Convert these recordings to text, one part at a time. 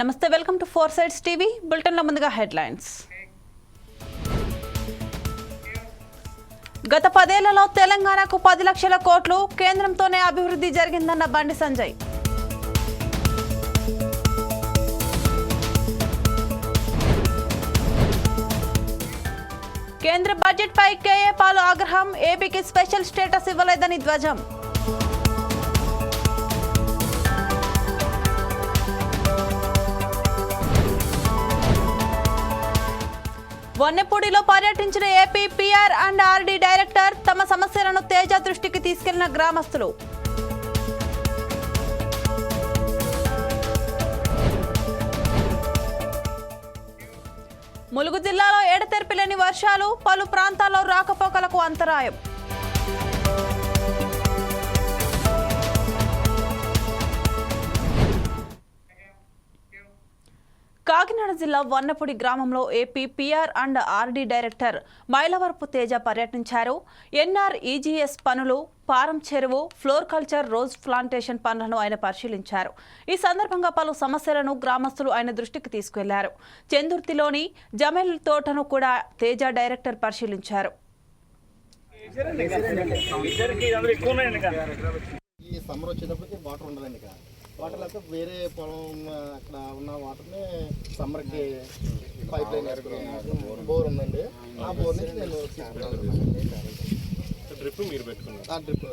నమస్తే welcome to four sides TV బులెటిన్లో ముందుగా హెడ్లైన్స్. గత పదేళ్ళలో తెలంగాణకు పది లక్షల కోట్లు కేంద్రంతోనే అభివృద్ధి జరిగిందన్న బండి సంజయ్. కేంద్ర బడ్జెట్పై కేఏ పాలు ఆగ్రహం ఏపీకి స్పెషల్ స్టేటస్ ఇవ్వలేదని ధ్వజం. వన్నెపూడిలో పర్యటించిన AP PR and RD director తమ సమస్యలను తేజ దృష్టికి తీసుకెళ్ళిన గ్రామస్తులు. ములుగు జిల్లాలో ఎడతెరిపి లేని వర్షాలు పలు ప్రాంతాల్లో రాకపోకలకు అంతరాయం. కాకినాడ జిల్లా వన్నపూడి గ్రామంలో AP PR and RD director Mylavarapu Teja పర్యటించారు. ఎన్ఆర్ ఈజీఎస్ పనులు పారం చెరువు ఫ్లోర్ కల్చర్ రోజ్ ప్లాంటేషన్ పనులను ఆయన పరిశీలించారు. ఈ సందర్భంగా పలు సమస్యలను గ్రామస్తులు ఆయన దృష్టికి తీసుకెళ్ళారు. చందుర్తిలోని జమెల్ తోటను కూడా తేజ డైరెక్టర్ పరిశీలించారు. ఈ సమ్మర్ వచ్చేటప్పటికి వాటర్ ఉండదండి వాటర్ లేక వేరే పొలం అక్కడ ఉన్న వాటర్ని సమ్మర్కి పైప్ లైన్ బోర్ ఉందండి. ఆ బోర్ నుంచి నేను డ్రిప్ మీరు పెట్టుకున్నారు. ఆ డ్రిప్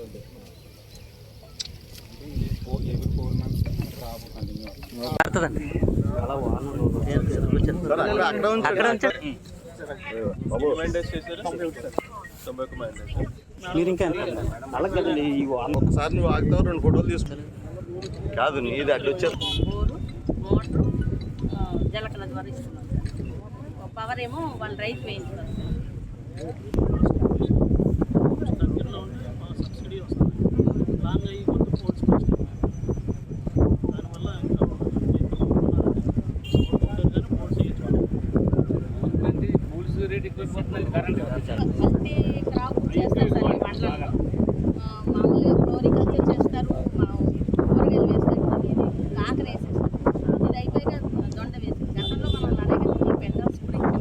మైండెస్ మీరు ఇంకా అలాగే ఒకసారి నువ్వు ఆగుతావు రెండు ఫోటోలు తీసుకుని కాదు నీది అడ్డు వచ్చారు బోరు మోటారు జలకల జలకళ ద్వారా ఇస్తున్నారు సార్. పవర్ ఏమో వాళ్ళు రైతు వేయించుతారు సార్ దగ్గరలో ఉంటే బాగా సబ్సిడీ వస్తుంది లాంగ్ అయ్యి కొంత పోల్స్ కష్టం దానివల్ల ఇంకా ఉంటారు కానీ పోల్స్ పత్తి క్రాప్ చేస్తారు సార్ ఈ మండలంలో ఆ, మామూలుగా ఫ్లోరికల్చర్ చేస్తారు మా కూరగాయలు వేస్తారు ఇది కాకర వేసేస్తారు ఇది అయిపోయాక దొండ వేస్తారు గతంలో మనం నరేగా పెద్ద స్ప్రింగ్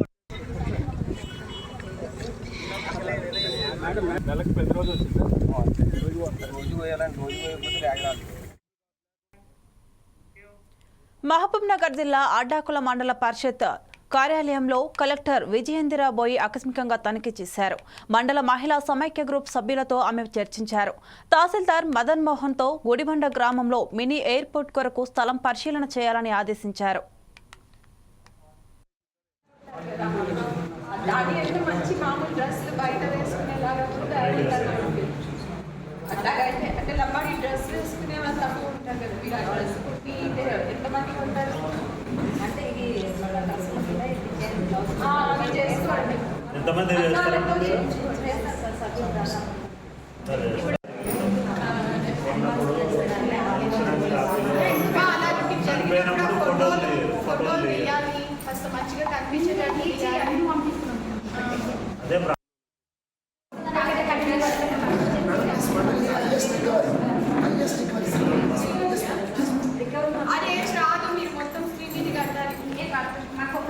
మహబూబ్ నగర్ జిల్లా అడ్డాకుల మండల పరిషత్ కార్యాలయంలో కలెక్టర్ విజయేంద్ర బోయి ఆకస్మికంగా తనిఖీ చేశారు. మండల మహిళా సమైక్య గ్రూప్ సభ్యులతో ఆమె చర్చించారు. తహసీల్దార్ మదన్ మోహన్తో గుడిబండ గ్రామంలో మినీ ఎయిర్పోర్ట్ కొరకు స్థలం పరిశీలన చేయాలని ఆదేశించారు. మంచి మామూలు డ్రెస్సులు బయట వేసుకునేలాగా కూడా అడుగుతారు అట్లాగైతే అంటే లంబాడి డ్రెస్ వేసుకునే వాళ్ళు తక్కువ ఉంటారు కదా మీరు ఆ డ్రెస్ కుట్టి ఎంతమంది ఉంటారు అంటే ఇది ఆ, అవి చేసుకోండి ఎంతమంది పద్నాలుగులో చేయించు- చేస్తారు? సార్ సభ్యులు దాదాపు. ఆ, అలా జరిగినప్పుడు ఫోటోలు ఫోటోలు తీయాలి. ఫస్ట్ మంచిగా కనిపించేటట్టు తీయాలి. అదే ప్రా- అది ఏం రాదు మీరు మొత్తం ఫ్రీ మీది కట్టాలి మాకు ఒక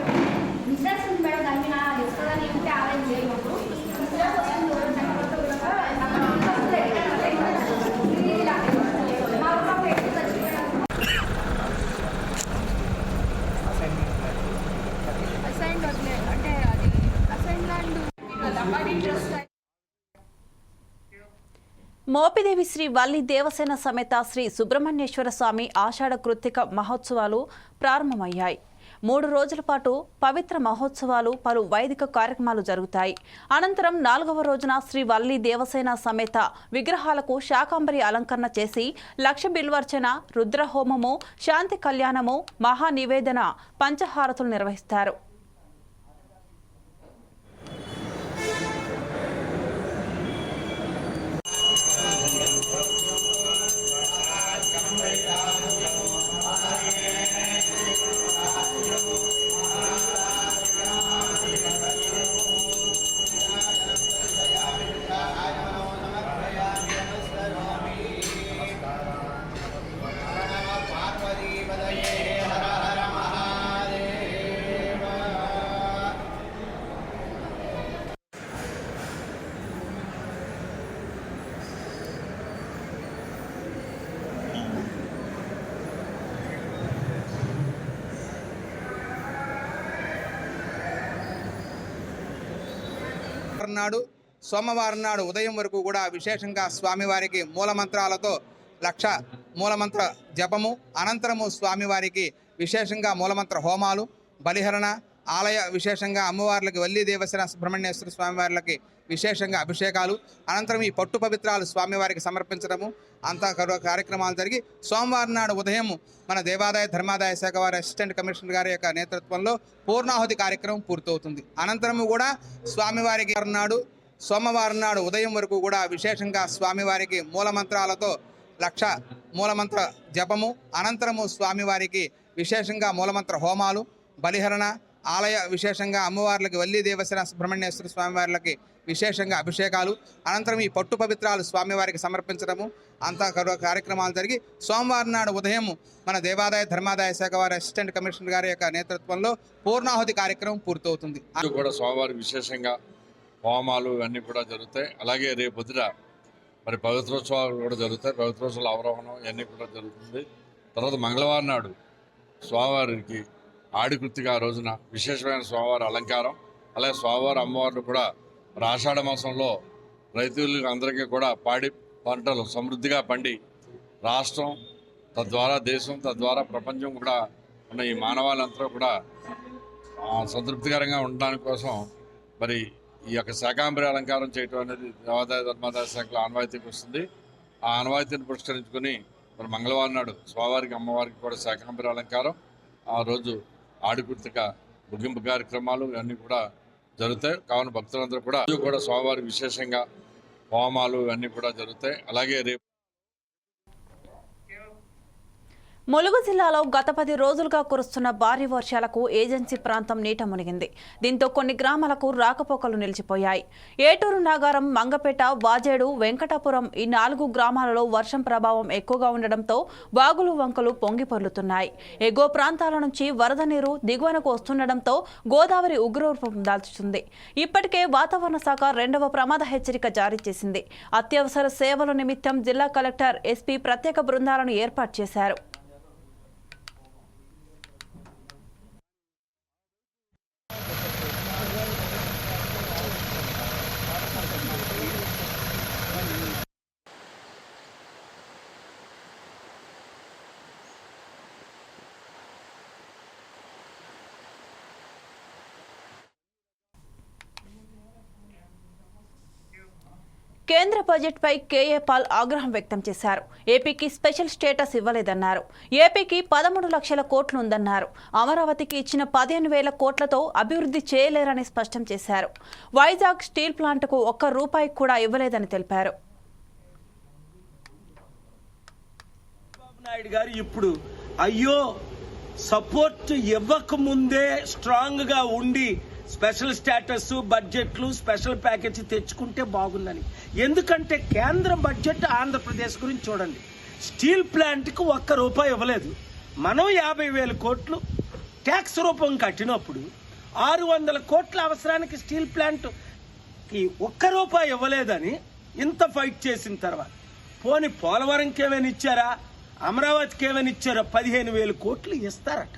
బిజినెస్ ఉంది మేడం దాని మీద వస్తుందని ఉంటే ఆరెంజ్ చేయకూడదు బిజినెస్ వస్తుంది ఎవరు చక్కగా కూడా మా ఊళ్ళో పెట్టి చచ్చిపోయాను అసైన్ వదిలే అంటే అది assign land Lambadi dress Mopidevi Shri Valli Devasena సమేత శ్రీ సుబ్రహ్మణ్యేశ్వర స్వామి ఆషాఢ కృత్తిక మహోత్సవాలు ప్రారంభమయ్యాయి. మూడు రోజుల పాటు పవిత్ర మహోత్సవాలు పలు వైదిక కార్యక్రమాలు జరుగుతాయి. అనంతరం నాలుగవ రోజున శ్రీ వల్లి దేవసేన సమేత విగ్రహాలకు శాకాంబరి అలంకరణ చేసి లక్ష బిల్వర్చన రుద్రహోమము శాంతి కళ్యాణము మహా నివేదన పంచహారతులు నిర్వహిస్తారు. సోమవారం నాడు ఉదయం వరకు కూడా విశేషంగా స్వామివారికి మూలమంత్రాలతో లక్ష మూలమంత్ర జపము అనంతరము స్వామివారికి విశేషంగా మూలమంత్ర హోమాలు బలిహరణ ఆలయ విశేషంగా అమ్మవార్లకి వల్లి దేవసేన సుబ్రహ్మణ్యేశ్వర స్వామివార్లకి విశేషంగా అభిషేకాలు అనంతరం ఈ పట్టు పవిత్రాలు స్వామివారికి సమర్పించడము అంతా కరు- కార్యక్రమాలు జరిగి సోమవారం నాడు ఉదయం మన దేవాదాయ ధర్మాదాయ శాఖ వారి అసిస్టెంట్ కమిషనర్ గారి యొక్క నేతృత్వంలో పూర్ణాహుతి కార్యక్రమం పూర్తవుతుంది. అనంతరము కూడా స్వామివారికి నాడు సోమవారం నాడు ఉదయం వరకు కూడా విశేషంగా స్వామివారికి మూలమంత్రాలతో లక్ష మూలమంత్ర జపము అనంతరము స్వామివారికి విశేషంగా మూలమంత్ర హోమాలు బలిహరణ ఆలయ విశేషంగా అమ్మవార్లకి వల్లి దేవసేన సుబ్రహ్మణ్యేశ్వర స్వామివార్లకి విశేషంగా అభిషేకాలు అనంతరం ఈ పట్టు పవిత్రాలు స్వామివారికి సమర్పించడము అంతా కార్యక్రమాలు జరిగి సోమవారం నాడు ఉదయం మన దేవాదాయ ధర్మాదాయ శాఖ వారి అసిస్టెంట్ కమిషనర్ గారి యొక్క నేతృత్వంలో పూర్ణాహుతి కార్యక్రమం పూర్తవుతుంది. కూడా స్వామివారి విశేషంగా హోమాలు ఇవన్నీ కూడా జరుగుతాయి. అలాగే రేపు మరి పవిత్రోత్సవాలు కూడా జరుగుతాయి. పవిత్రోత్సవాల అవరోహణం ఇవన్నీ కూడా జరుగుతుంది. తర్వాత మంగళవారం నాడు స్వామివారికి ఆడికృతిగా ఆ రోజున విశేషమైన స్వామివారి అలంకారం. అలాగే స్వామివారి అమ్మవారిని కూడా ఆషాఢ మాసంలో రైతులకు అందరికీ కూడా పాడి పంటలు సమృద్ధిగా పండి రాష్ట్రం తద్వారా దేశం తద్వారా ప్రపంచం కూడా ఉన్న ఈ మానవాళ్ళంతా కూడా సంతృప్తికరంగా ఉండడానికి కోసం మరి ఈ యొక్క శాకాంబరి అలంకారం చేయటం అనేది దేవాదాయ ధర్మాదాయ శాఖలో ఆనవాయితీకి వస్తుంది. ఆ ఆనవాయితీని పురస్కరించుకొని మరి మంగళవారం నాడు స్వామివారికి అమ్మవారికి కూడా శాకాంబరి అలంకారం ఆ రోజు ఆడిపుర్తిక ముగింపు కార్యక్రమాలు ఇవన్నీ కూడా జరుగుతాయి. కావున భక్తులందరూ కూడా కూడా స్వామివారికి విశేషంగా హోమాలు ఇవన్నీ కూడా జరుగుతాయి. అలాగే రేపు ములుగు జిల్లాలో గత పది రోజులుగా కురుస్తున్న భారీ వర్షాలకు ఏజెన్సీ ప్రాంతం నీట మునిగింది. దీంతో కొన్ని గ్రామాలకు రాకపోకలు నిలిచిపోయాయి. ఏటూరు నాగారం మంగపేట వాజేడు వెంకటాపురం ఈ నాలుగు గ్రామాలలో వర్షం ప్రభావం ఎక్కువగా ఉండడంతో వాగులు వంకలు పొంగి పొర్లుతున్నాయి. ఎగువ ప్రాంతాల నుంచి వరద నీరు దిగువనకు వస్తుండటంతో గోదావరి ఉగ్రరూపం దాల్చుతుంది. ఇప్పటికే వాతావరణ శాఖ రెండవ ప్రమాద హెచ్చరిక జారీ చేసింది. అత్యవసర సేవల నిమిత్తం జిల్లా కలెక్టర్ ఎస్పీ ప్రత్యేక బృందాలను ఏర్పాటు చేశారు. కేంద్ర బడ్జెట్పై కేఏ పాల్ ఆగ్రహం వ్యక్తం చేశారు. ఏపీకి స్పెషల్ స్టేటస్ ఇవ్వలేదన్నారు. ఏపీకి పదమూడు లక్షల కోట్లు ఉందన్నారు. అమరావతికి ఇచ్చిన పదిహేను వేల కోట్లతో అభివృద్ధి చేయలేరని స్పష్టం చేశారు. వైజాగ్ స్టీల్ ప్లాంట్కు ఒక్క రూపాయి కూడా ఇవ్వలేదని తెలిపారు. నాయుడు గారు ఇప్పుడు అయ్యో సపోర్ట్ ఇవ్వక ముందే ఉండి స్పెషల్ స్టేటస్ బడ్జెట్లు స్పెషల్ ప్యాకేజ్ తెచ్చుకుంటే బాగుందని. ఎందుకంటే కేంద్ర బడ్జెట్ ఆంధ్రప్రదేశ్ గురించి చూడండి. స్టీల్ ప్లాంట్కి ఒక్క రూపాయి ఇవ్వలేదు. మనం యాభై వేల కోట్లు ట్యాక్స్ రూపం కట్టినప్పుడు ఆరు వందల కోట్ల అవసరానికి స్టీల్ ప్లాంట్కి ఒక్క రూపాయి ఇవ్వలేదని ఇంత ఫైట్ చేసిన తర్వాత. పోని పోలవరంకి ఏమైనా ఇచ్చారా? అమరావతికి ఏమైనా ఇచ్చారా? పదిహేను వేలు కోట్లు ఇస్తారట.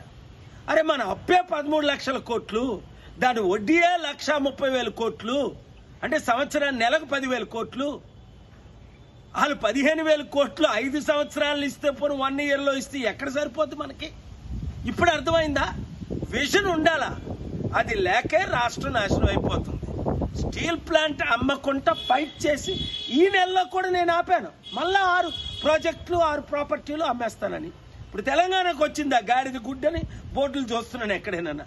అరే మన అప్పే పదమూడు లక్షల కోట్లు దాని వడ్డీయే లక్ష ముప్పై వేల కోట్లు అంటే సంవత్సరాన్ని నెలకు పదివేల కోట్లు. వాళ్ళు పదిహేను వేల కోట్లు ఐదు సంవత్సరాలు ఇస్తే పోను వన్ ఇయర్లో ఇస్తే ఎక్కడ సరిపోద్ది మనకి? ఇప్పుడు అర్థమైందా? విజన్ ఉండాలా? అది లేకే రాష్ట్రం నాశనం అయిపోతుంది. స్టీల్ ప్లాంట్ అమ్మకుండా ఫైట్ చేసి ఈ నెలలో కూడా నేను ఆపాను. మళ్ళా ఆరు ప్రాజెక్టులు ఆరు ప్రాపర్టీలు అమ్మేస్తానని. ఇప్పుడు తెలంగాణకు వచ్చిందా గాడిద గుడ్డని బోర్డులు చూస్తున్నాను ఎక్కడైనా.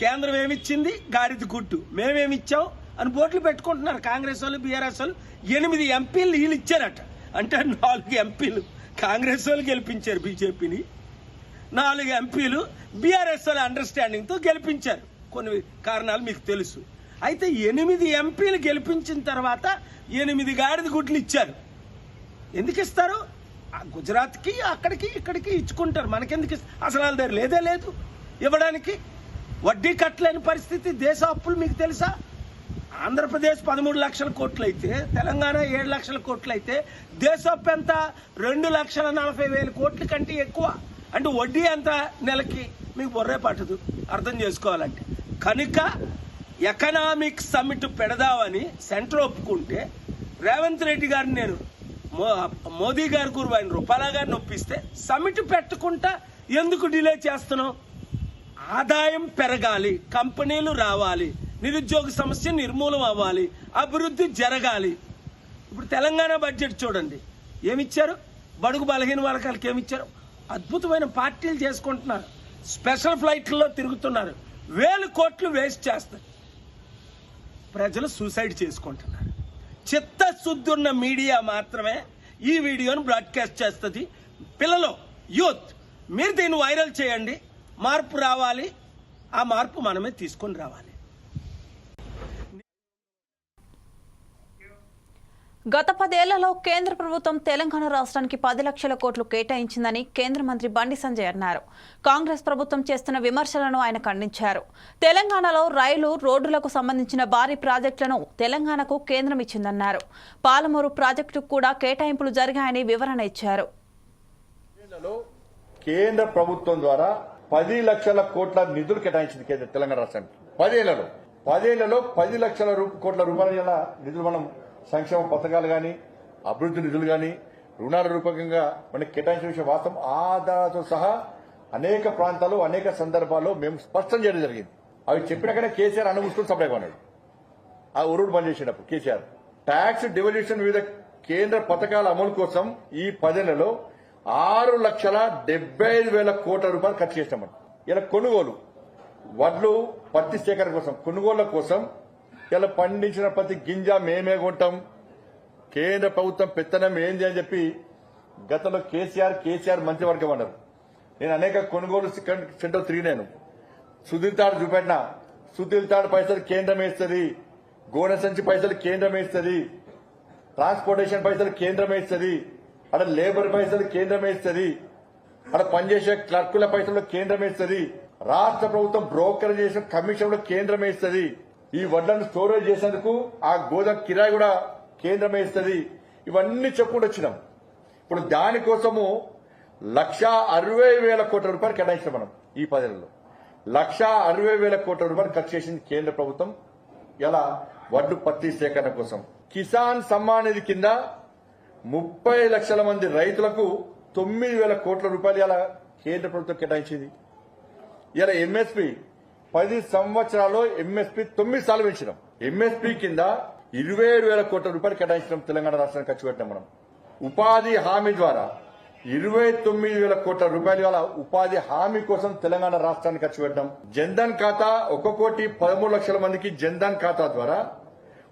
కేంద్రం ఏమిచ్చింది? గాడిద గుడ్డు మేమేమిచ్చాం? అని బోట్లు పెట్టుకుంటున్నారు కాంగ్రెస్ వాళ్ళు బీఆర్ఎస్ వాళ్ళు. ఎనిమిది ఎంపీలు వీళ్ళు ఇచ్చారట. అంటే నాలుగు ఎంపీలు. కాంగ్రెస్ వాళ్ళు గెలిపించారు బీజేపీని. నాలుగు ఎంపీలు బీఆర్ఎస్ వాళ్ళ అండర్స్టాండింగ్తో గెలిపించారు. కొన్ని కారణాలు మీకు తెలుసు. అయితే ఎనిమిది ఎంపీలు గెలిపించిన తర్వాత ఎనిమిది గాడిద గుడ్లు ఇచ్చారు. ఎందుకు ఇస్తారు? ఆ గుజరాత్కి అక్కడికి ఇక్కడికి ఇచ్చుకుంటారు. మనకెందుకు అసలు వాళ్ళ దగ్గర లేదే లేదు. ఇవ్వడానికి వడ్డీ కట్టలేని పరిస్థితి దేశ అప్పులు మీకు తెలుసా? ఆంధ్రప్రదేశ్ పదమూడు లక్షల కోట్లు అయితే తెలంగాణ ఏడు లక్షల కోట్లు అయితే దేశ అప్పు ఎంత? రెండు లక్షల నలభై వేల కోట్ల కంటే ఎక్కువ. అంటే వడ్డీ ఎంత నెలకి? మీకు బొర్రే పట్టదు అర్థం చేసుకోవాలంటే. కనుక ఎకనామిక్ సమ్మిట్ పెడదామని సెంటర్ ఒప్పుకుంటే రేవంత్ రెడ్డి గారిని నేను మో- మోదీ గారి గురువు ఆయన రూపాలా గారిని ఒప్పిస్తే సమ్మిట్ పెట్టకుండా ఎందుకు డిలే చేస్తున్నావు? ఆదాయం పెరగాలి కంపెనీలు రావాలి నిరుద్యోగ సమస్య నిర్మూలం అవ్వాలి అభివృద్ధి జరగాలి. ఇప్పుడు తెలంగాణ బడ్జెట్ చూడండి. ఏమిచ్చారు? బడుగు బలహీన వర్గాలకు ఏమిచ్చారు? అద్భుతమైన పార్టీలు చేసుకుంటున్నారు. స్పెషల్ ఫ్లైట్లలో తిరుగుతున్నారు. వేలు కోట్లు వేస్ట్ చేస్తారు. ప్రజలు సూసైడ్ చేసుకుంటున్నారు. చిత్తశుద్ధి ఉన్న మీడియా మాత్రమే ఈ వీడియోను బ్రాడ్కాస్ట్ చేస్తుంది. పిల్లలు యూత్ మీరు దీన్ని వైరల్ చేయండి. మార్పు రావాలి. ఆ మార్పు మనమే తీసుకొని రావాలి. గత పదేళ్ళలో కేంద్ర ప్రభుత్వం తెలంగాణ రాష్ట్రానికి పది లక్షల కోట్లు కేటాయించిందని కేంద్ర మంత్రి బండి సంజయ్ అన్నారు. కాంగ్రెస్ ప్రభుత్వం చేస్తున్న విమర్శలను ఆయన ఖండించారు. తెలంగాణలో రైలు రోడ్డులకు సంబంధించిన భారీ ప్రాజెక్టులను తెలంగాణకు కేంద్రం ఇచ్చిందన్నారు. పాలమూరు ప్రాజెక్టుకు కూడా కేటాయింపులు జరిగాయని వివరణ ఇచ్చారు. కేంద్ర ప్రభుత్వం ద్వారా పది లక్షల కోట్ల నిధులు కేటాయించింది కేంద్ర తెలంగాణ రాష్ట్రానికి. పదేళ్ళలో. పదేళ్ళలో పది లక్షల రూ- కోట్ల రూపాయల నిధులు మనం సంక్షేమ పథకాలు కానీ అభివృద్ధి నిధులు కానీ రుణాల రూపకంగా మనకి కేటాయించిన విషయం వాస్తవం. ఆదాతో సహా అనేక ప్రాంతాలు అనేక సందర్భాల్లో మేము స్పష్టం చేయడం జరిగింది. అవి చెప్పినాకనే కేసీఆర్ అనుమూసుకుని సప్లై కొన్నాడు ఆ ఉరుడు బంద్ చేసినప్పుడు కేసీఆర్. ట్యాక్స్ డివల్యూషన్ వివిధ కేంద్ర పథకాల అమలు కోసం ఈ పదేళ్ళలో ఆరు లక్షల డెబ్బై ఐదు వేల కోట్ల రూపాయలు ఖర్చు చేసినాం ఇలా కొనుగోలు. వడ్లు పత్తి సేకరణ కోసం కొనుగోళ్ళ కోసం ఇలా పండించిన ప్రతి గింజ మేమే కొంటాం. కేంద్ర ప్రభుత్వం పెత్తనం ఏంది అని చెప్పి గతంలో కేసీఆర్ కేసీఆర్ మంత్రివర్గం అన్నారు. నేను అనేక కొనుగోలు సెంటర్ తిరిగినాను. సుధీర్ తాడు చూపెట్టిన సుధీర్ తాడు పైసలు కేంద్రం వేస్తుంది గోనె సంచి పైసలు కేంద్రం వేస్తుంది ట్రాన్స్పోర్టేషన్ పైసలు కేంద్రం వేస్తుంది అక్కడ లేబర్ పైసలు కేంద్రం వేస్తుంది అక్కడ పనిచేసే క్లర్కుల పైసలు కేంద్రం వేస్తుంది రాష్ట్ర ప్రభుత్వం బ్రోకర్ చేసిన కమిషన్ కేంద్రం వేస్తుంది ఈ వడ్లను స్టోరేజ్ చేసేందుకు ఆ గోదాం కిరాయి కూడా కేంద్రం వేస్తుంది ఇవన్నీ చెప్పుకుంటూ వచ్చినాం. ఇప్పుడు దానికోసము లక్ష అరవై వేల కోట్ల రూపాయలు కేటాయించాం మనం ఈ పదేళ్ళలో. లక్ష అరవై వేల కోట్ల రూపాయలు ఖర్చు చేసింది కేంద్ర ప్రభుత్వం. ఎలా? వడ్డు పత్తి సేకరణ కోసం. కిసాన్ సమ్మాన్ నిధి కింద ముప్పై లక్షల మంది రైతులకు తొమ్మిది వేల కోట్ల రూపాయలు ఇలా కేంద్ర ప్రభుత్వం కేటాయించింది. ఇలా ఎంఎస్పి పది సంవత్సరాల్లో ఎంఎస్పి తొమ్మిది సార్లు పెంచినాం. ఎంఎస్పి కింద ఇరవై ఏడు వేల కోట్ల రూపాయలు కేటాయించడం తెలంగాణ రాష్ట్రానికి ఖర్చు పెట్టాం మనం. ఉపాధి హామీ ద్వారా ఇరవై తొమ్మిది వేల కోట్ల రూపాయలు గల ఉపాధి హామీ కోసం తెలంగాణ రాష్ట్రానికి ఖర్చు పెట్టాం జన్ధన్ ఖాతా ఒక కోటి పదమూడు లక్షల మందికి జన్ధన్ ఖాతా ద్వారా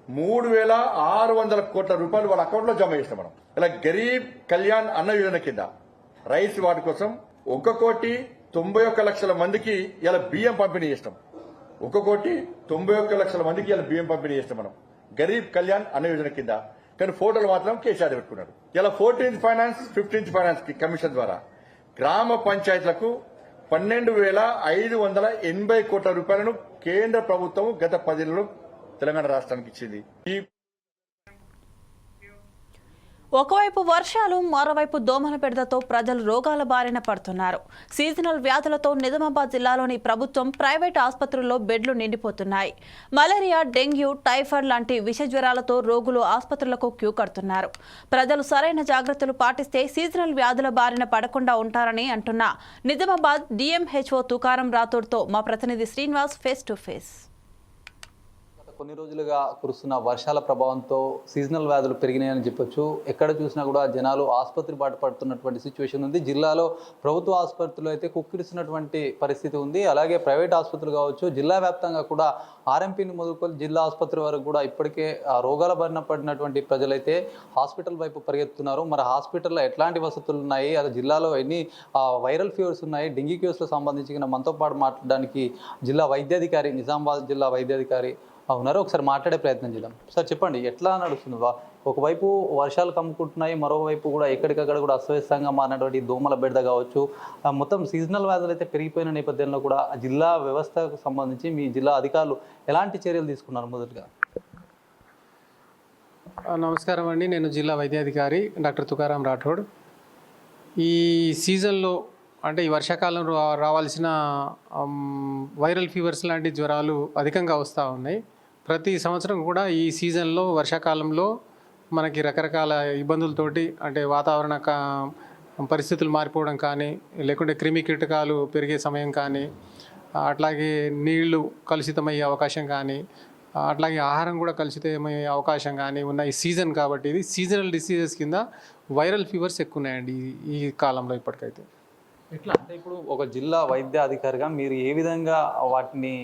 మూడు వేల ఆరు వందల కోట్ల రూపాయలు వాళ్ళ అకౌంట్లో జమ చేస్తాం మనం. ఇలా గరీబ్ కళ్యాణ్ అన్న యోజన కింద రైస్ వాటి కోసం ఒక కోటి తొంభై ఒక్క లక్షల మందికి ఇలా బియ్యం పంపిణీ చేస్తాం ఒక కోటి తొంభై ఒక్క లక్షల మందికి ఇలా బియ్యం పంపిణీ చేస్తాం మనం. గరీబ్ కళ్యాణ్ అన్న యోజన కింద. కానీ ఫోటోలు మాత్రం కేసీఆర్ పెట్టుకున్నారు ఇలా fourteenth finance fifteenth finance commission ద్వారా గ్రామ పంచాయతీలకు పన్నెండు వేల ఐదు వందల ఎనభై కోట్ల రూపాయలను కేంద్ర ప్రభుత్వం గత పదేళ్ళలో తెలంగాణ రాష్ట్రానికి ఇచ్చింది. ఈ ఒకవైపు వర్షాలు మరోవైపు దోమల పెడతతో ప్రజలు రోగాల బారిన పడుతున్నారు. సీజనల్ వ్యాధులతో నిజామాబాద్ జిల్లాలోని ప్రభుత్వం ప్రైవేట్ ఆసుపత్రుల్లో బెడ్లు నిండిపోతున్నాయి. మలేరియా డెంగ్యూ టైఫాయిడ్ లాంటి విష జ్వరాలతో రోగులు ఆసుపత్రులకు క్యూ కడుతున్నారు. ప్రజలు సరైన జాగ్రత్తలు పాటిస్తే సీజనల్ వ్యాధుల బారిన పడకుండా ఉంటారని అంటున్న నిజామాబాద్ డిఎంహెచ్ఓ తుకారం రాథోడ్తో మా ప్రతినిధి శ్రీనివాస్ ఫేస్ టు ఫేస్. కొన్ని రోజులుగా కురుస్తున్న వర్షాల ప్రభావంతో సీజనల్ వ్యాధులు పెరిగినాయని చెప్పొచ్చు. ఎక్కడ చూసినా కూడా జనాలు ఆసుపత్రి బాట పడుతున్నటువంటి సిచ్యువేషన్ ఉంది. జిల్లాలో ప్రభుత్వ ఆసుపత్రులు అయితే కుక్కిరిస్తున్నటువంటి పరిస్థితి ఉంది. అలాగే ప్రైవేట్ ఆసుపత్రులు కావచ్చు జిల్లా వ్యాప్తంగా కూడా ఆర్ఎంపీని మొదలుకొని జిల్లా ఆసుపత్రి వరకు కూడా ఇప్పటికే రోగాల బారిన పడినటువంటి ప్రజలైతే హాస్పిటల్ వైపు పరిగెత్తున్నారు మరి హాస్పిటల్లో ఎట్లాంటి వసతులు ఉన్నాయి? అది జిల్లాలో ఎన్ని వైరల్ ఫీవర్స్ ఉన్నాయి? డెంగీ కేసులకు సంబంధించిన మనతో పాటు మాట్లాడడానికి జిల్లా వైద్యాధికారి నిజామాబాద్ జిల్లా వైద్యాధికారి అవునారు? ఒకసారి మాట్లాడే ప్రయత్నం చేద్దాం. సార్ చెప్పండి ఎట్లా నడుస్తుంది? వా- ఒకవైపు వర్షాలు కమ్ముకుంటున్నాయి మరోవైపు కూడా ఎక్కడికక్కడ కూడా అస్తవ్యస్తంగా మారినటువంటి దోమల బెడద కావచ్చు. ఆ, మొత్తం సీజనల్ వ్యాధులు అయితే పెరిగిపోయిన నేపథ్యంలో కూడా జిల్లా వ్యవస్థకు సంబంధించి మీ జిల్లా అధికారులు ఎలాంటి చర్యలు తీసుకున్నారు మొదటిగా? నమస్కారం అండి. నేను జిల్లా వైద్యాధికారి డాక్టర్ తుకారాం రాఠోడ్. ఈ సీజన్లో అంటే ఈ వర్షాకాలం రా- రావాల్సిన వైరల్ ఫీవర్స్ లాంటి జ్వరాలు అధికంగా వస్తూ ఉన్నాయి. ప్రతి సంవత్సరం కూడా ఈ సీజన్లో వర్షాకాలంలో మనకి రకరకాల ఇబ్బందులతోటి అంటే వాతావరణ కా- పరిస్థితులు మారిపోవడం కానీ లేకుంటే క్రిమి కీటకాలు పెరిగే సమయం కానీ అట్లాగే నీళ్ళు కలుషితమయ్యే అవకాశం కానీ అట్లాగే ఆహారం కూడా కలుషితమయ్యే అవకాశం కానీ ఉన్న ఈ సీజన్ కాబట్టి ఇది సీజనల్ డిసీజెస్ కింద వైరల్ ఫీవర్స్ ఎక్కువ ఉన్నాయండి ఈ కాలంలో ఇప్పటికైతే. ఎట్లా? అంటే ఇప్పుడు ఒక జిల్లా వైద్య అధికారిగా మీరు ఏ విధంగా వాటిని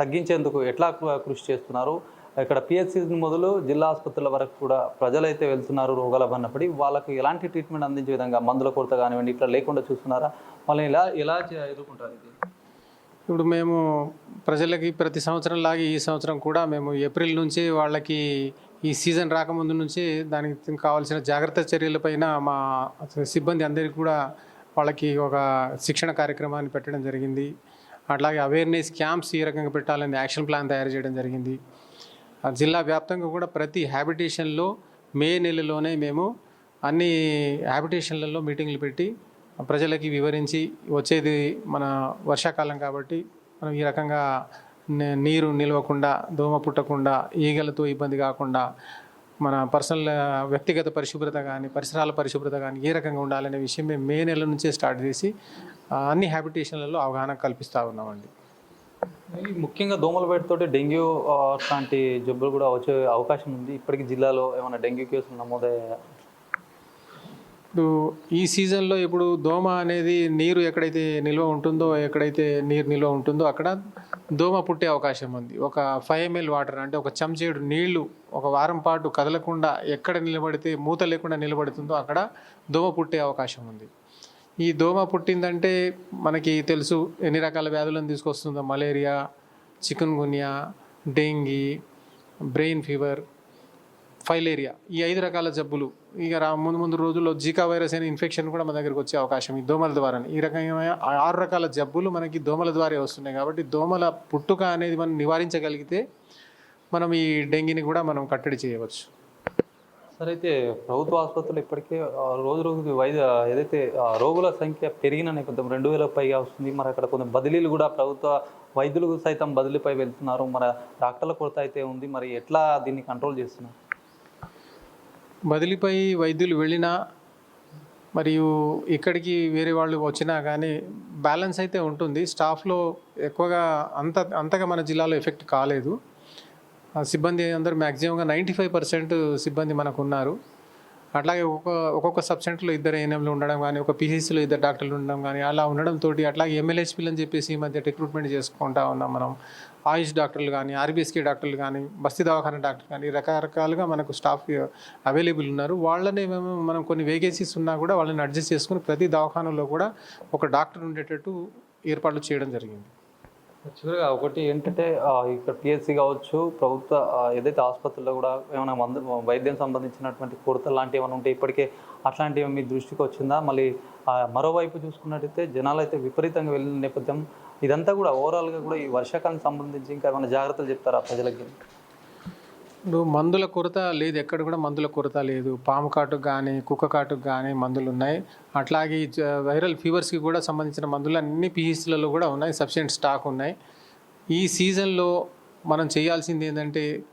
తగ్గించేందుకు ఎట్లా కృషి చేస్తున్నారు? ఇక్కడ పిహెచ్సి మొదలు జిల్లా ఆసుపత్రుల వరకు కూడా ప్రజలైతే వెళ్తున్నారు రోగాల పడినప్పటి వాళ్ళకి ఎలాంటి ట్రీట్మెంట్ అందించే విధంగా మందుల కొరత కానివ్వండి ఇట్లా లేకుండా చూస్తున్నారా? వాళ్ళని ఎలా ఎలా ఎదుర్కొంటారు ఇది? ఇప్పుడు మేము ప్రజలకి ప్రతి సంవత్సరం లాగే ఈ సంవత్సరం కూడా మేము ఏప్రిల్ నుంచి వాళ్ళకి ఈ సీజన్ రాకముందు నుంచి దానికి కావాల్సిన జాగ్రత్త చర్యలపైన మా సిబ్బంది అందరికీ కూడా వాళ్ళకి ఒక శిక్షణ కార్యక్రమాన్ని పెట్టడం జరిగింది. అట్లాగే అవేర్నెస్ క్యాంప్స్ ఈ రకంగా పెట్టాలని యాక్షన్ ప్లాన్ తయారు చేయడం జరిగింది. జిల్లా వ్యాప్తంగా కూడా ప్రతి హ్యాబిటేషన్లో మే నెలలోనే మేము అన్ని హ్యాబిటేషన్లలో మీటింగ్లు పెట్టి ప్రజలకి వివరించి వచ్చేది మన వర్షాకాలం కాబట్టి మనం ఈ రకంగా నీరు నిలవకుండా దోమ పుట్టకుండా ఈగలతో ఇబ్బంది కాకుండా మన పర్సనల్ వ్యక్తిగత పరిశుభ్రత కానీ పరిసరాల పరిశుభ్రత కానీ ఏ రకంగా ఉండాలనే విషయం మేము మే నెల నుంచే స్టార్ట్ చేసి అన్ని హ్యాబిటేషన్లలో అవగాహన కల్పిస్తూ ఉన్నామండి. ముఖ్యంగా దోమల వేటతోటి డెంగ్యూ లాంటి జబ్బులు కూడా వచ్చే అవకాశం ఉంది. ఇప్పటికి జిల్లాలో ఏమైనా డెంగ్యూ కేసులు నమోదయ్యాయా? ఇప్పుడు ఈ సీజన్లో ఇప్పుడు దోమ అనేది నీరు ఎక్కడైతే నిల్వ ఉంటుందో ఎక్కడైతే నీరు నిల్వ ఉంటుందో అక్కడ దోమ పుట్టే అవకాశం ఉంది. ఒక ఫైవ్ ఎంఎల్ వాటర్ అంటే ఒక చెంచేడు నీళ్ళు ఒక వారం పాటు కదలకుండా ఎక్కడ నిలబడితే మూత లేకుండా నిలబడుతుందో అక్కడ దోమ పుట్టే అవకాశం ఉంది. ఈ దోమ పుట్టిందంటే మనకి తెలుసు ఎన్ని రకాల వ్యాధులను తీసుకొస్తుందో malaria chikungunya dengue brain fever filaria ఈ ఐదు రకాల జబ్బులు. ఇక రా ముందు ముందు రోజుల్లో జీకా వైరస్ అనే ఇన్ఫెక్షన్ కూడా మన దగ్గరికి వచ్చే అవకాశం ఈ దోమల ద్వారా ఈ రకమైన ఆరు రకాల జబ్బులు మనకి దోమల ద్వారా వస్తున్నాయి కాబట్టి దోమల పుట్టుక అనేది మనం నివారించగలిగితే మనం ఈ డెంగీని కూడా మనం కట్టడి చేయవచ్చు. సరే అయితే ప్రభుత్వ ఆసుపత్రులు ఇప్పటికే ఆ, రోజు రోజుకి వైద్య ఏదైతే ఆ, రోగుల సంఖ్య పెరిగిన నేపథ్యం రెండు వేలకు పైగా వస్తుంది. మరి అక్కడ కొన్ని బదిలీలు కూడా ప్రభుత్వ వైద్యులు సైతం బదిలీపై వెళ్తున్నారు. మరి డాక్టర్ల కొరత అయితే ఉంది. మరి ఎట్లా దీన్ని కంట్రోల్ చేస్తున్నారు? బదిలీపై వైద్యులు వెళ్ళినా మరియు ఇక్కడికి వేరే వాళ్ళు వచ్చినా కానీ బ్యాలెన్స్ అయితే ఉంటుంది. స్టాఫ్లో ఎక్కువగా అంత అంతగా మన జిల్లాలో ఎఫెక్ట్ కాలేదు. ఆ సిబ్బంది అందరూ మ్యాక్సిమంగా నైంటీ ఫైవ్ పర్సెంట్ సిబ్బంది మనకు ఉన్నారు. అట్లాగే ఒక్కొక్క ఒక్కొక్క సబ్ సెంటర్లో ఇద్దరు ఏఎన్ఎంలు ఉండడం కానీ ఒక పిహెచ్సిలో ఇద్దరు డాక్టర్లు ఉండడం కానీ అలా ఉండడం తోటి అట్లాగే ఎమ్మెల్యేస్పీలు అని చెప్పేసి ఈ మధ్య రిక్రూట్మెంట్ చేసుకుంటా ఉన్నాం మనం. ఆయుష్ డాక్టర్లు కానీ ఆర్బీఎస్కే డాక్టర్లు కానీ బస్తీ దవాఖాన డాక్టర్లు కానీ రకరకాలుగా మనకు స్టాఫ్ అవైలబుల్ ఉన్నారు. వాళ్ళని మేము మనం కొన్ని వేకెన్సీస్ ఉన్నా కూడా వాళ్ళని అడ్జస్ట్ చేసుకుని ప్రతి దవాఖానలో కూడా ఒక డాక్టర్ ఉండేటట్టు ఏర్పాట్లు చేయడం జరిగింది. చివరిగా ఒకటి ఏంటంటే ఇక్కడ పిహెచ్సి కావచ్చు ప్రభుత్వ ఏదైతే ఆసుపత్రుల్లో కూడా ఏమైనా మందు వైద్యం సంబంధించినటువంటి కొరత లాంటివి ఏమైనా ఉంటే ఇప్పటికే అట్లాంటివి మీ దృష్టికి వచ్చిందా? మళ్ళీ మరోవైపు చూసుకున్నట్టయితే జనాలు అయితే విపరీతంగా వెళ్ళిన నేపథ్యం ఇదంతా కూడా ఓవరాల్గా కూడా ఈ వర్షాకాలం సంబంధించి ఇంకా ఏమైనా జాగ్రత్తలు చెప్తారా ప్రజలకి? ఇప్పుడు మందుల కొరత లేదు ఎక్కడ కూడా మందుల కొరత లేదు. పాము కాటుకు కానీ కుక్క కాటుకు కానీ మందులు ఉన్నాయి అట్లాగే ఈ జ- వైరల్ ఫీవర్స్కి కూడా సంబంధించిన మందులు అన్ని పిహెచ్లలో కూడా ఉన్నాయి సఫిషియెంట్ స్టాక్ ఉన్నాయి. ఈ సీజన్లో మనం చేయాల్సింది ఏంటంటే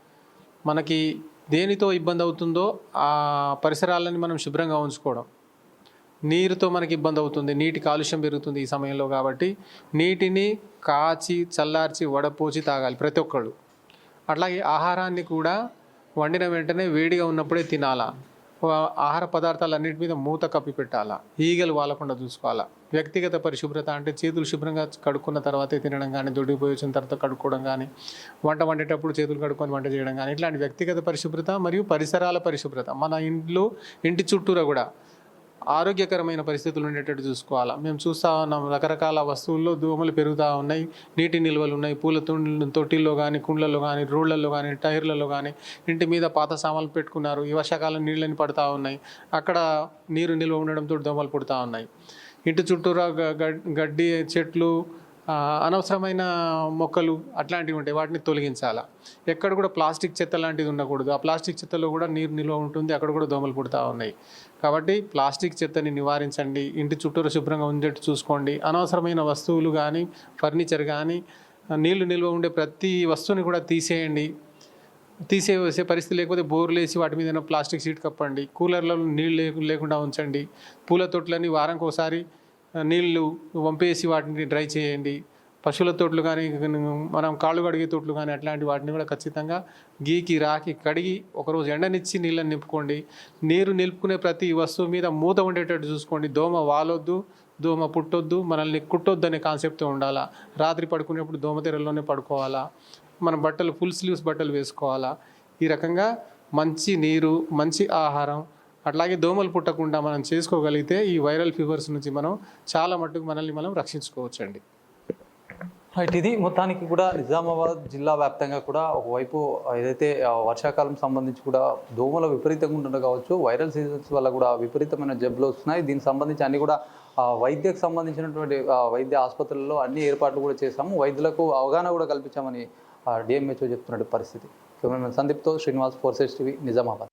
మనకి దేనితో ఇబ్బంది అవుతుందో ఆ పరిసరాలని మనం శుభ్రంగా ఉంచుకోవడం. నీరుతో మనకి ఇబ్బంది అవుతుంది నీటి కాలుష్యం పెరుగుతుంది ఈ సమయంలో కాబట్టి నీటిని కాచి చల్లార్చి వడపోచి తాగాలి ప్రతి ఒక్కళ్ళు. అట్లాగే ఆహారాన్ని కూడా వండిన వెంటనే వేడిగా ఉన్నప్పుడే తినాలా? ఆహార పదార్థాలన్నిటి మీద మూత కప్పి పెట్టాలా? ఈగలు వాలకుండా చూసుకోవాలా? వ్యక్తిగత పరిశుభ్రత అంటే చేతులు శుభ్రంగా కడుక్కున్న తర్వాతే తినడం కానీ దొడ్డికి పోయి వచ్చిన తర్వాత కడుక్కోవడం కానీ వంట వండేటప్పుడు చేతులు కడుక్కొని వంట చేయడం కానీ ఇట్లాంటి వ్యక్తిగత పరిశుభ్రత మరియు పరిసరాల పరిశుభ్రత మన ఇంట్లో ఇంటి చుట్టూరా కూడా ఆరోగ్యకరమైన పరిస్థితులు ఉండేటట్టు చూసుకోవాలా. మేము చూస్తూ ఉన్నాం రకరకాల వస్తువుల్లో దోమలు పెరుగుతూ ఉన్నాయి. నీటి నిల్వలు ఉన్నాయి. పూల తుండ్లు తొట్టిల్లో కానీ కుండ్లలో కానీ రోడ్లలో కానీ టైర్లలో కానీ ఇంటి మీద పాత సామాన్లు పెట్టుకున్నారు. ఈ వర్షాకాలం నీళ్ళని పడతా ఉన్నాయి. అక్కడ నీరు నిల్వ ఉండడంతో దోమలు పుడతా ఉన్నాయి. ఇంటి చుట్టూరా గ- గడ్డి చెట్లు అనవసరమైన మొక్కలు అట్లాంటివి ఉంటాయి. వాటిని తొలగించాలా? ఎక్కడ కూడా ప్లాస్టిక్ చెత్త లాంటిది ఉండకూడదు. ఆ ప్లాస్టిక్ చెత్తలో కూడా నీరు నిల్వ ఉంటుంది. అక్కడ కూడా దోమలు పుడతా ఉన్నాయి. కాబట్టి ప్లాస్టిక్ చెత్తని నివారించండి. ఇంటి చుట్టూరు శుభ్రంగా ఉండేట్టు చూసుకోండి. అనవసరమైన వస్తువులు కానీ ఫర్నిచర్ కానీ నీళ్ళు నిల్వ ఉండే ప్రతి వస్తువుని కూడా తీసేయండి. తీసేసే పరిస్థితి లేకపోతే బోర్లు వేసి వాటి మీద ప్లాస్టిక్ షీట్ కప్పండి. కూలర్లలో నీళ్ళు లేకుండా ఉంచండి. పూల తొట్లని వారానికి ఒకసారి నీళ్ళు వంపేసి వాటిని డ్రై చేయండి. పశువుల తోటలు కానీ మనం కాళ్ళు కడిగే తోటలు కానీ అట్లాంటి వాటిని కూడా ఖచ్చితంగా గీకి రాకి కడిగి ఒకరోజు ఎండనిచ్చి నీళ్ళని నింపుకోండి. నీరు నిలుపుకునే ప్రతి వస్తువు మీద మూత ఉండేటట్టు చూసుకోండి. దోమ వాలొద్దు దోమ పుట్టొద్దు మనల్ని కుట్టొద్దు అనే కాన్సెప్ట్తో ఉండాలా? రాత్రి పడుకునేప్పుడు దోమ తెరల్లోనే పడుకోవాలా? మన బట్టలు ఫుల్ స్లీవ్స్ బట్టలు వేసుకోవాలా? ఈ రకంగా మంచి నీరు మంచి ఆహారం అట్లాగే దోమలు పుట్టకుండా మనం చేసుకోగలిగితే ఈ వైరల్ ఫీవర్స్ నుంచి మనం చాలా మట్టుకు మనల్ని మనం రక్షించుకోవచ్చండి. రైట్ ఇది మొత్తానికి కూడా నిజామాబాద్ జిల్లా వ్యాప్తంగా కూడా ఒకవైపు ఏదైతే వర్షాకాలం సంబంధించి కూడా దోమల విపరీతంగా ఉండడం కావచ్చు వైరల్ సీజన్స్ వల్ల కూడా విపరీతమైన జబ్బులు వస్తున్నాయి. దీనికి సంబంధించి అన్ని కూడా వైద్యకు సంబంధించినటువంటి వైద్య ఆసుపత్రుల్లో అన్ని ఏర్పాట్లు కూడా చేశాము. వైద్యులకు అవగాహన కూడా కల్పించామని డిఎంహెచ్ఓ చెప్తున్నటువంటి పరిస్థితి. Cameraman సందీప్తో Srinivas four sides TV Nizamabad.